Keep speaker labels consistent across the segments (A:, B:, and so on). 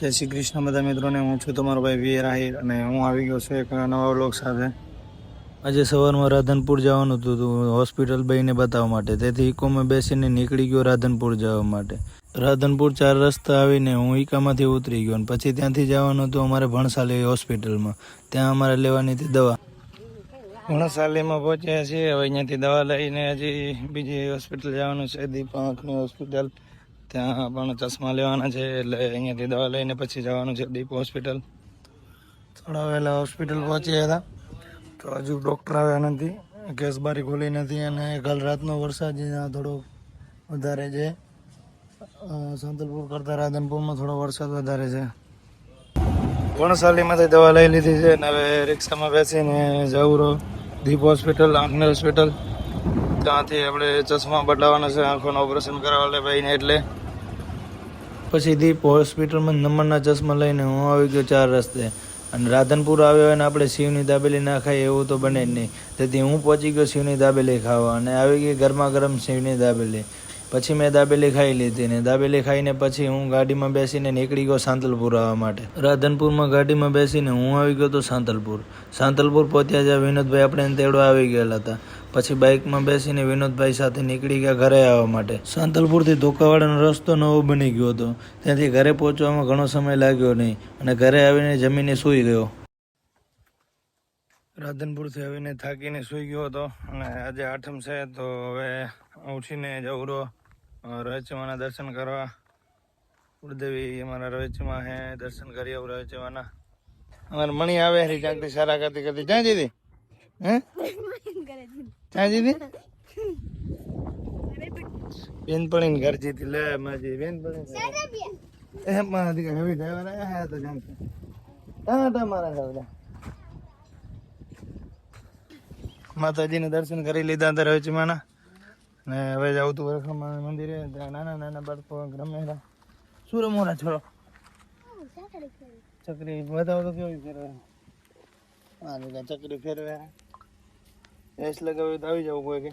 A: જય શ્રી કૃષ્ણ બધા મિત્રોને. હું છું તમારો ભાઈ વી આહિર અને હું આવી ગયો છું એક નવા વ્લોગ સાથે. આજે સવારમાં રાધનપુર જવાનું હતું હોસ્પિટલ ભાઈને બતાવવા માટે. તેથી ઇકોમાં બેસીને નીકળી ગયો રાધનપુર જવા માટે. રાધનપુર ચાર રસ્તા આવીને હું ઈકામાંથી ઉતરી ગયો અને પછી ત્યાંથી જવાનું હતું અમારે ભણસાલી હોસ્પિટલમાં. ત્યાં અમારે લેવાની હતી દવા. ભણસાલીમાં પહોંચ્યા છીએ, હવે અહીંયાથી દવા લઈને હજી બીજી હોસ્પિટલ જવાનું છે, દીપ આંખની હોસ્પિટલ. ત્યાં પણ ચશ્મા લેવાના છે એટલે અહીંયાથી દવા લઈને પછી જવાનું છે દીપ હોસ્પિટલ. થોડા વહેલા હોસ્પિટલ પહોંચ્યા હતા. તો હજુ ડૉક્ટર આવ્યા નથી. કેસ બારી ખોલી નથી અને કાલ રાતનો વરસાદ થોડો વધારે છે. સંતલપુર કરતાં રાધનપુરમાં થોડો વરસાદ વધારે છે. વણસાલીમાંથી દવા લઈ લીધી છે અને હવે રિક્ષામાં બેસીને જવું દીપ હોસ્પિટલ, આંખની હોસ્પિટલ. ત્યાંથી આપણે ચશ્મા બદલાવાના છે, આંખોનું ઓપરેશન કરાવવા ભાઈને એટલે. પછી દીપ હોસ્પિટલમાં નંબરના ચશ્મા લઈને હું આવી ગયો ચાર રસ્તે. અને રાધનપુર આવ્યો અને આપણે શિવની દાબેલી ના ખાઈએ, એવું તો બને જ નહીં. તેથી હું પહોંચી ગયો શિવની દાબેલી ખાવા અને આવી ગઈ ગરમા ગરમ શિવની દાબેલી. પછી મેં દાબેલી ખાઈ લીધી ને દાબેલી ખાઈને પછી હું ગાડીમાં બેસીને નીકળી ગયો સાંતલપુર આવવા માટે. રાધનપુરમાં ગાડીમાં બેસીને હું આવી ગયો તો સાંતલપુર. સાંતલપુર પહોંચ્યા જ્યાં વિનોદભાઈ આપણે તેડો આવી ગયેલા હતા. પછી બાઇકમાં બેસીને વિનોદભાઈ સાથે નીકળી ગયા ઘરે આવવા માટે. સાંતલપુરથી ધોકાવાડાનો રસ્તો નવો બની ગયો હતો. ત્યાંથી ઘરે પહોંચવામાં ઘણો સમય લાગ્યો નહીં અને ઘરે આવીને જમીને સૂઈ ગયો. રાધનપુરથી આવીને થાકીને સૂઈ ગયો હતો અને આજે આઠમ છે તો હવે ઉઠીને જવું રહ્યો રવેચમાના દર્શન કરવા. કુળદેવી અમારા રવેચમાં હે દર્શન કરી આવું રવેચમાના અમારે મણી આવે હરી ચાંકતી સારા કરતી કરતી. ક્યાં જીધી? હે? ક્યાં જીધી? બેનપણી ઘર જીતી લે માજી બેનપણી એ મારા દીકરા હવે ડ્રાઈવર હે તો જાણતા. ટાટા મારા ઘર માતાજીને દર્શન કરી લીધા હતા રચમાના ને હવે જ આવતું વરખમાં મંદિરે. ત્યાં નાના નાના બાળકો રમેલા. શું રમોરા છોડો? ચકરી બતાવો તો કેવી ફેરવે? આ બધા ચકરી ફેરવે. એસ લગાવી તો આવી જવું કોઈ કે.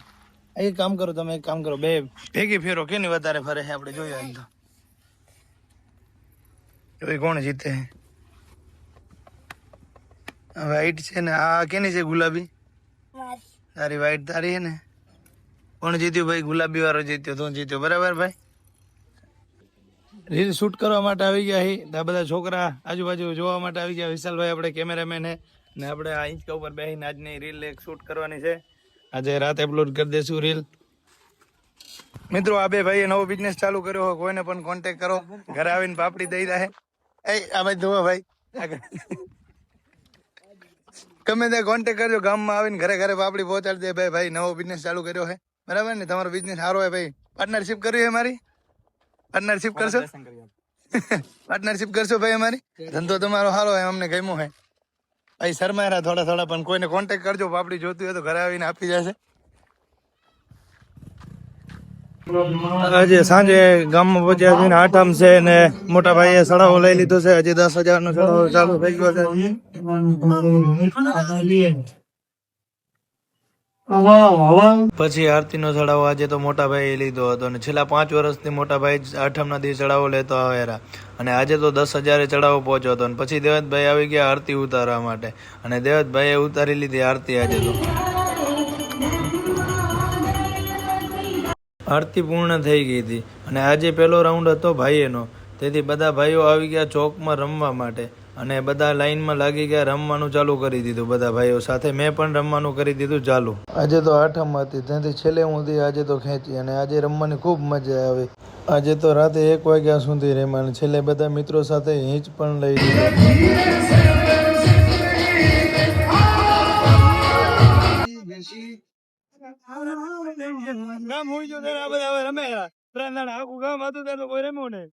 A: એક કામ કરો તમે, એક કામ કરો. બે ભેગી ફેરો. કેની વધારે ફરે છે આપણે જોઈએ એમ તો. હવે કોણ જીતે? વાઈટ છે ને, આ કેની છે ગુલાબી? તારી વાઈટ તારી ને? કોણ જીત્યું ભાઈ? ગુલાબી વાળો જીત્યો, તું જીત્યો. બરાબર ભાઈ? રીલ શૂટ કરવા માટે આવી ગયા હી. આ બધા છોકરા આજુબાજુ જોવા માટે આવી ગયા. વિશાલભાઈ આપણે કેમેરામેન ને આપણે આ ઇંચકા ઉપર બેસીને આજની રીલ એક શૂટ કરવાની છે. આજે રાત અપલોડ કરી દેશું રીલ. મિત્રો, આ બે ભાઈએ નવો બિઝનેસ ચાલુ કર્યો હોય, કોઈને પણ કોન્ટેક કરો. ઘરે આવીને પાપડી દઈ દે. એ, આ ભાઈ ધોવા ભાઈ. ગમે ત્યાં કોન્ટેક કરજો ગામમાં આવીને ઘરે ઘરે પાપડી પહોંચાડી દે. ભાઈ ભાઈ નવો બિઝનેસ ચાલુ કર્યો છે. બરાબર ને? તમારો બિઝનેસ સારો હોય ભાઈ. પાર્ટનરશિપ કરવી છે મારી? પાર્ટનરશિપ કરશો? પાર્ટનરશિપ કરશો ભાઈ અમારી? ધંધો તમારો સારો હોય અમને ગમ્યો હોય ભાઈ શરમાયા થોડા થોડા પણ કોઈને કોન્ટેક કરજો. પાપડી જોતી હોય તો ઘરે આવીને આપી જશે આજે સાંજે ગામમાં પહોંચ્યા છે આઠમ છે ને મોટા ભાઈએ સડાવો લઈ લીધો છે. હજી દસ હજાર નો સડાવો ચાલુ થઈ ગયો છે. પછી આરતી નો ચડાવો આજે તો મોટા ભાઈએ લીધો હતો અને છેલ્લા પાંચ વર્ષથી મોટા ભાઈ આઠમ ના દિવસ ચડાવો લેતો આવ્યા અને આજે તો દસ હજારે ચડાવો પહોંચ્યો હતો અને પછી દેવતભાઈ આવી ગયા આરતી ઉતારવા માટે. અને દેવતભાઈએ ઉતારી લીધી આરતી આજે તો. આરતી પૂર્ણ થઈ ગઈ હતી. અને આજે પહેલો રાઉન્ડ હતો ભાઈએનો તેથી બધા ભાઈઓ આવી ગયા ચોકમાં રમવા માટે. અને બધા લાઈનમાં લાગી ગયા રમવાનું ચાલુ કરી દીધું બધા ભાઈઓ સાથે. મેં પણ રમવાનું કરી દીધું ચાલુ. આજે તો આઠમ હતી. ત્યાંથી છેલ્લે સુધી આજે તો ખેંચી. અને આજે રમવાની ખૂબ મજા આવી. આજે તો રાતે એક વાગ્યા સુધી રમ્યા. છેલ્લે બધા મિત્રો સાથે હિંચ પણ લઈ લીધી. રમે આખું ગામ હતું ત્યાં કોઈ રમ્યું નહીં.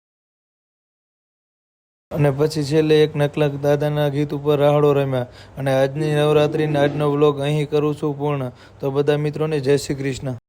A: અને પછી છેલ્લે એક નકલક દાદાના ગીત ઉપર રાહડો રમ્યા. અને આજની નવરાત્રીના આજનો વ્લોગ અહીં કરું છું પૂર્ણ. તો બધા મિત્રોને જય શ્રી કૃષ્ણ.